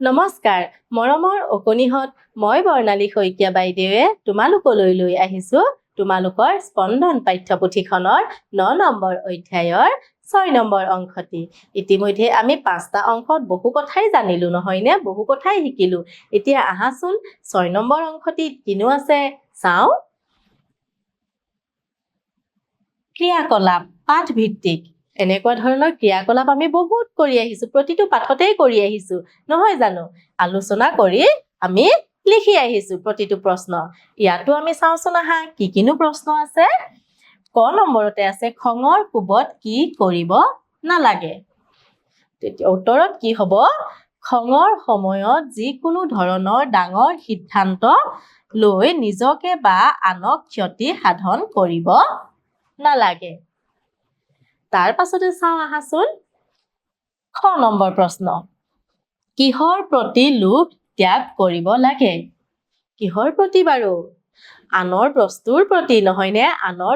নমস্কাৰ, মৰমৰ অকণিহঁত মই বৰ্ণালী শইকীয়া বাইদেৱে তোমালোকলৈ লৈ আহিছো তোমালোকৰ স্পন্দন পাঠ্যপুথিখনৰ ন নম্বৰ অধ্যায়ৰ ছয় নম্বৰ অংশটি। ইতিমধ্যে আমি পাঁচটা অংশত বহু কথাই জানিলো নহয়নে বহু কথাই শিকিলো। এতিয়া আহাচোন ছয় নম্বৰ অংশটিত কিনো আছে? চাওঁ। ক্ৰিয়াকলাপ পাঠ ভিত্তিক এনেকুৱা ধৰণৰ ক্ৰিয়াকলাপ আমি বহুত কৰি আহিছো প্ৰতিটো পাঠতেই কৰি আহিছো নহয় জানো? আলোচনা কৰি আমি লিখি আহিছো প্ৰতিটো প্ৰশ্ন। ইয়াতো আমি চাওঁচোন আহা কি কিনো প্ৰশ্ন আছে? ক নম্বৰতে আছে খঙৰ কোবত কি কৰিব নালাগে? তেতিয়া উত্তৰত কি হ'ব? খঙৰ সময়ত যিকোনো ধৰণৰ ডাঙৰ সিদ্ধান্ত লৈ নিজকে বা আনক ক্ষতি সাধন কৰিব নালাগে। তাৰ পাছতে চাওঁ আহাচোন। খ নম্বৰ প্ৰশ্ন। কিহৰ প্ৰতি লোভ ত্যাগ কৰিব লাগে? কিহৰ প্ৰতি বাৰু? আনৰ বস্তুৰ প্ৰতি নহয়নে? আনৰ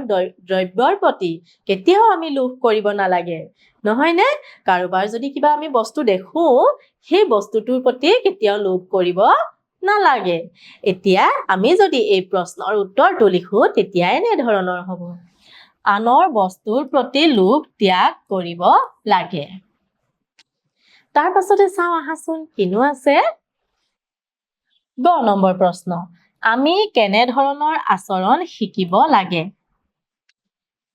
দ্ৰব্যৰ প্ৰতি। কেতিয়াও আমি লোভ কৰিব নালাগে। নহয়নে? কাৰোবাৰ যদি কিবা আমি বস্তু দেখো সেই বস্তুটোৰ প্ৰতি কেতিয়াও লোভ কৰিব নালাগে। এতিয়া আমি যদি এই প্ৰশ্নৰ উত্তৰটো লিখো তেতিয়া এনেধৰণৰ হ'ব। আনৰ বস্তুৰ প্ৰতি লোভ ত্যাগ কৰিব লাগে। তাৰ পাছতে চাওঁ আহাচোন কিনো আছে? গ নম্বৰ প্ৰশ্ন আমি কেনেধৰণৰ আচৰণ শিকিব লাগে?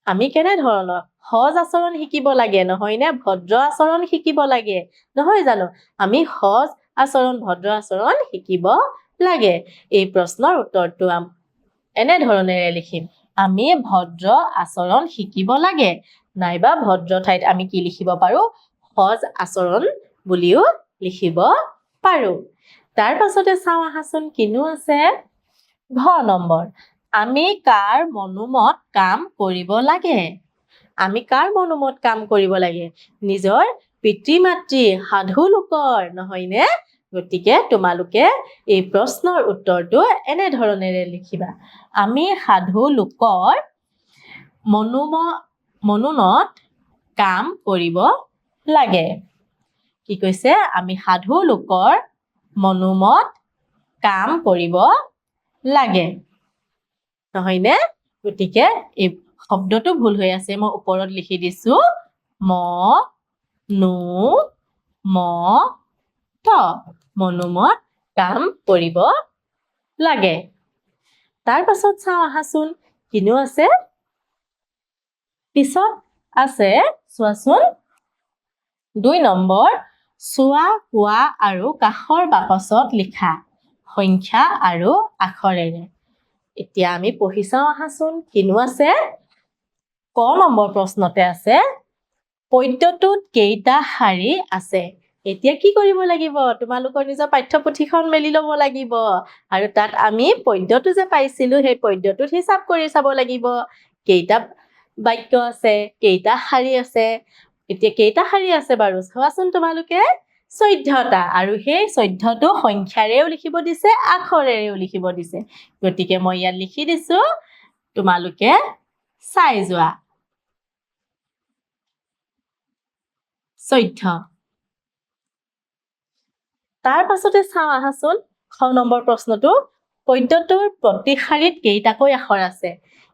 আমি কেনেধৰণৰ সজ আচৰণ শিকিব লাগে নহয়নে ভদ্ৰ আচৰণ শিকিব লাগে? নহয় জানো আমি সজ আচৰণ ভদ্ৰ আচৰণ শিকিব লাগে। এই প্ৰশ্নৰ উত্তৰটো এনেধৰণেৰে লিখিম। আমি ভদ্ৰ আচৰণ শিকিব লাগে। নাইবা ভদ্ৰ ঠাইত আমি কি লিখিব পাৰোঁ? সজ আচৰণ বুলিও লিখিব পাৰোঁ। তাৰ পাছতে চাওঁ আহাচোন কিনো আছে? ঘ নম্বৰ। আমি কাৰ মনোমত কাম কৰিব লাগে? আমি কাৰ মনোমত কাম কৰিব লাগে? নিজৰ পিতৃ মাতৃ সাধু লোকৰ নহয়নে? গতিকে তোমালোকে এই প্ৰশ্নৰ উত্তৰটো এনেধৰণেৰে লিখিবা। আমি সাধু লোকৰ মনোম মনোনত কাম কৰিব লাগে। কি কৈছে? আমি সাধু লোকৰ মনোমত কাম কৰিব লাগে। নহয়নে? গতিকে এই শব্দটো ভুল হৈ আছে মই ওপৰত লিখি দিছো। ম নো ম মনোমত কাম কৰিব লাগে। তাৰ পাছত চাওঁ আহাচোন কিনো আছে? পিছত আছে চোৱাচোন দুই নম্বৰ চোৱা কোৱা আৰু কাষৰ বাকচত লিখা সংখ্যা আৰু আখৰেৰে। এতিয়া আমি পঢ়ি চাওঁ আহাচোন কিনো আছে? ক নম্বৰ প্ৰশ্নতে আছে পদ্যটোত কেইটা শাৰী আছে? এতিয়া কি কৰিব লাগিব? তোমালোকৰ নিজৰ পাঠ্যপুথিখন মেলি ল'ব লাগিব। আৰু তাত আমি পদ্যটো যে পাইছিলো সেই পদ্যটোত হিচাপ কৰি চাব লাগিব। কেইটা বাক্য আছে কেইটা শাৰী আছে। এতিয়া কেইটা শাৰী আছে বাৰু? চোৱাচোন তোমালোকে। চৈধ্যটা। আৰু সেই চৈধ্যটো সংখ্যাৰেও লিখিব দিছে আখৰেৰেও লিখিব দিছে। গতিকে মই ইয়াত লিখি দিছো তোমালোকে চাই যোৱা। চৈধ্য। তাৰ পাছতে চাওঁ আহাচোন খ নম্বৰ প্ৰশ্নটো পদ্যটোৰ প্ৰতি শাৰীত কেইটাকৈ আখৰ আছে?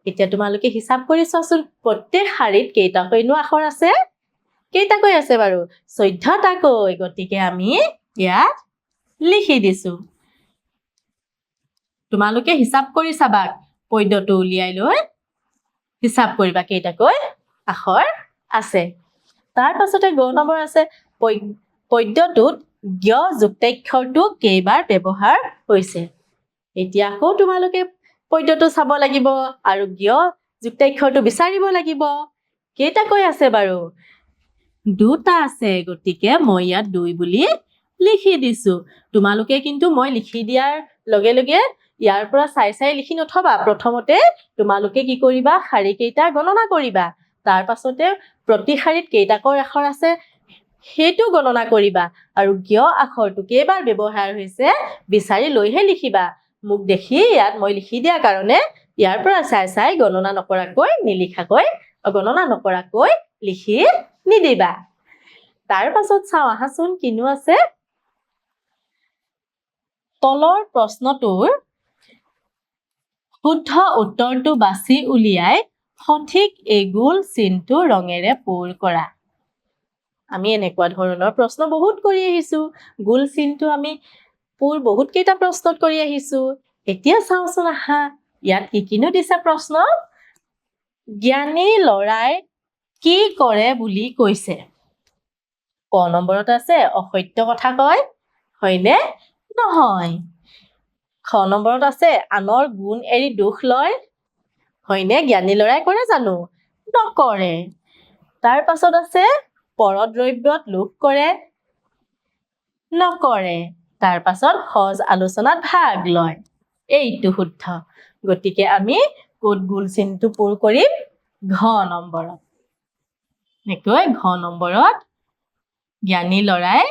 এতিয়া তোমালোকে হিচাপ কৰি চোৱাচোন প্ৰত্যেক শাৰীত কেইটাকৈনো আখৰ আছে? কেইটাকৈ আছে বাৰু? চৈধ্যটাকৈ গতিকে আমি ইয়াত লিখি দিছো। তোমালোকে হিচাপ কৰি চাবা পদ্যটো উলিয়াই লৈ হিচাপ কৰিবা কেইটাকৈ আখৰ আছে। তাৰ পাছতে গ নম্বৰ আছে পদ্য- পদ্যটোত জ্ঞ যুক্তাক্ষৰটো কেইবাৰ ব্যৱহাৰ হৈছে? এতিয়া আকৌ তোমালোকে পদ্যটো চাব লাগিব আৰু জ্ঞ যুক্তাক্ষৰটো বিচাৰিব লাগিব? কেইটাকৈ আছে বাৰু? দুটা আছে গতিকে মই ইয়াত দুই বুলি লিখি দিছো। তোমালোকে কিন্তু মই লিখি দিয়াৰ লগে লগে ইয়াৰ পৰা চাই চাই লিখি নথবা। প্ৰথমতে তোমালোকে কি কৰিবা? শাৰী কেইটা গণনা কৰিবা। তাৰ পাছতে প্ৰতি শাৰীত কেইটাকৈ আখৰ আছে? সেইটো গণনা কৰিবা আৰু জ্ঞ আখৰটো কেইবাৰ ব্যৱহাৰ হৈছে বিচাৰি লৈহে লিখিবা। মোক দেখি ইয়াত মই লিখি দিয়াৰ কাৰণে ইয়াৰ পৰা চাই চাই গণনা নকৰাকৈ নিলিখাকৈ গণনা নকৰাকৈ লিখি নিদিবা। তাৰ পাছত চাওঁ আহাচোন কিনো আছে। তলৰ প্ৰশ্নটোৰ শুদ্ধ উত্তৰটো বাছি উলিয়াই সঠিক এগুল চিনটো ৰঙেৰে পূৰ কৰা। আমি এনেকুৱা ধৰণৰ প্ৰশ্ন বহুত কৰি আহিছো। গোল চিনটো আমি পূৰ বহুত কেইটা প্ৰশ্নত কৰি আহিছো। এতিয়া চাওঁচোন আহা ইয়াত কি কিনো দিছে প্ৰশ্ন? জ্ঞানী লৰাই কি কৰে বুলি কৈছে? ক নম্বৰত আছে অসত্য কথা কয়? হয়নে? নহয়। খ নম্বৰত আছে আনৰ গুণ এৰি দুখ লয়? হয়নে? জ্ঞানী লৰাই কৰে জানো? নকৰে। তাৰ পাছত আছে পৰদ্ৰব্যত লোভ কৰে নকৰে। তাৰ পাছত সজ আলোচনাত ভাগ লয়। এইটো শুদ্ধ। গতিকে আমি ক'ত গোল চিনটো পূৰ কৰিম? ঘ নম্বৰত। এনেকৈ ঘ নম্বৰত জ্ঞানী লৰাই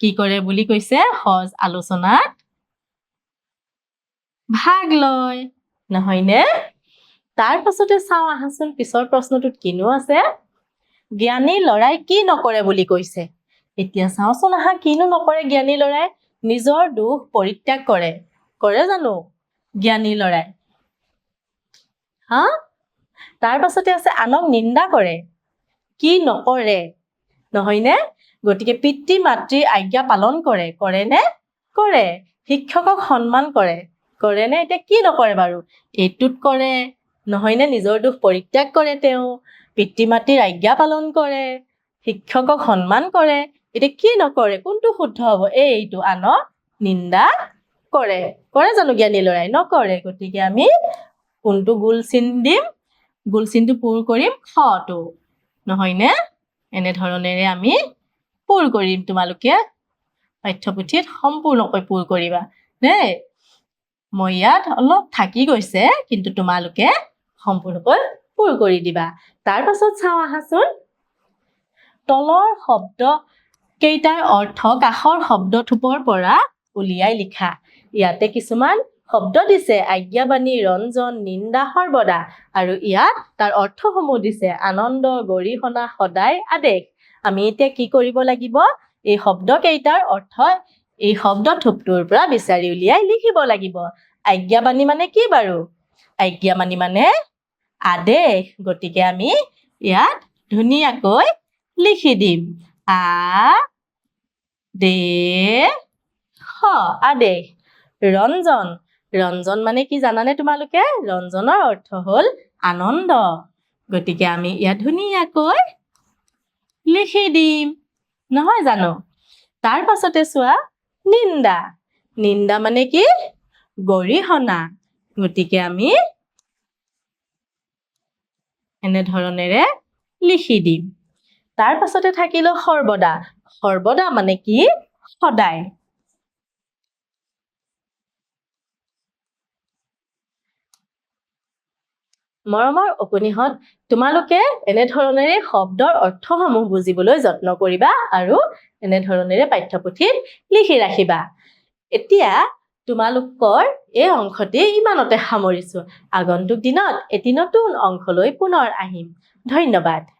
কি কৰে বুলি কৈছে? সজ আলোচনাত ভাগ লয়। নহয়নে? তাৰ পাছতে চাওঁ আহাচোন পিছৰ প্ৰশ্নটোত কিনো আছে? জ্ঞানী লৰাই কি নকৰে বুলি কৈছে? এতিয়া চাওঁচোন আহা কিনো নকৰে জ্ঞানী লৰাই? নিজৰ দুখ পৰিত্যাগ কৰে। কৰে জানো জ্ঞানী লৰাই? হা? তাৰ পাছতে আছে আনক নিন্দা কৰে। কি নকৰে? নহয়নে? গতিকে পিতৃ মাতৃৰ আজ্ঞা পালন কৰে। কৰেনে? কৰে। শিক্ষকক সন্মান কৰে। কৰেনে? এতিয়া কি নকৰে বাৰু? এইটোত কৰে। নহয়নে? নিজৰ দুখ পৰিত্যাগ কৰে তেওঁ। পিতৃ মাতৃৰ আজ্ঞা পালন কৰে শিক্ষকক সন্মান কৰে এতিয়া কি নকৰে কোনটো শুদ্ধ হ'ব? এইটো আনক নিন্দা কৰে। কৰে জানো জ্ঞানী লৰাই? নকৰে। গতিকে আমি কোনটো গোল চিন দিম গোল চিনটো পূৰ কৰিম খটো নহয়নে? এনেধৰণেৰে আমি পূৰ কৰিম। তোমালোকে পাঠ্যপুথিত সম্পূৰ্ণকৈ পূৰ কৰিবা। দেই মই ইয়াত অলপ থাকি গৈছে কিন্তু তোমালোকে সম্পূৰ্ণকৈ পূৰ কৰি দিবা। তাৰ পাছত চাওঁ আহাচোন। তলৰ শব্দ কেইটাৰ অৰ্থ কাষৰ শব্দ থোপৰ পৰা উলিয়াই লিখা। ইয়াতে কিছুমান শব্দ দিছে আজ্ঞাবাণী ৰঞ্জন নিন্দা সৰ্বদা। আৰু ইয়াত তাৰ অৰ্থসমূহ দিছে আনন্দ গৰিহণা সদায় আদেশ। আমি এতিয়া কি কৰিব লাগিব? এই শব্দ কেইটাৰ অৰ্থ এই শব্দ থোপটোৰ পৰা বিচাৰি উলিয়াই লিখিব লাগিব। আজ্ঞাবাণী মানে কি বাৰু? আজ্ঞাবাণী মানে আদেশ গতিকে আমি ইয়াত ধুনীয়াকৈ লিখি দিম। আ দে স আদেশ ৰঞ্জন ৰঞ্জন মানে কি জানানে তোমালোকে? ৰঞ্জনৰ অৰ্থ হ'ল আনন্দ। গতিকে আমি ইয়াত ধুনীয়াকৈ লিখি দিম। নহয় জানো? তাৰ পাছতে চোৱা নিন্দা। নিন্দা মানে কি? গৰিহণা। গতিকে আমি এনেধৰণেৰে লিখি দিম। তাৰ পাছতে থাকিল সৰ্বদা। সৰ্বদা মানে কি? সদায়। মৰমৰ অকণিহঁত তোমালোকে এনেধৰণেৰে শব্দৰ অৰ্থসমূহ বুজিবলৈ যত্ন কৰিবা আৰু এনেধৰণেৰে পাঠ্যপুথিত লিখি ৰাখিবা। এতিয়া তোমালোকৰ এই অংশটি ইমানতে সামৰিছোঁ। আগন্তুক দিনত এটি নতুন অংশলৈ পুনৰ আহিম। ধন্যবাদ।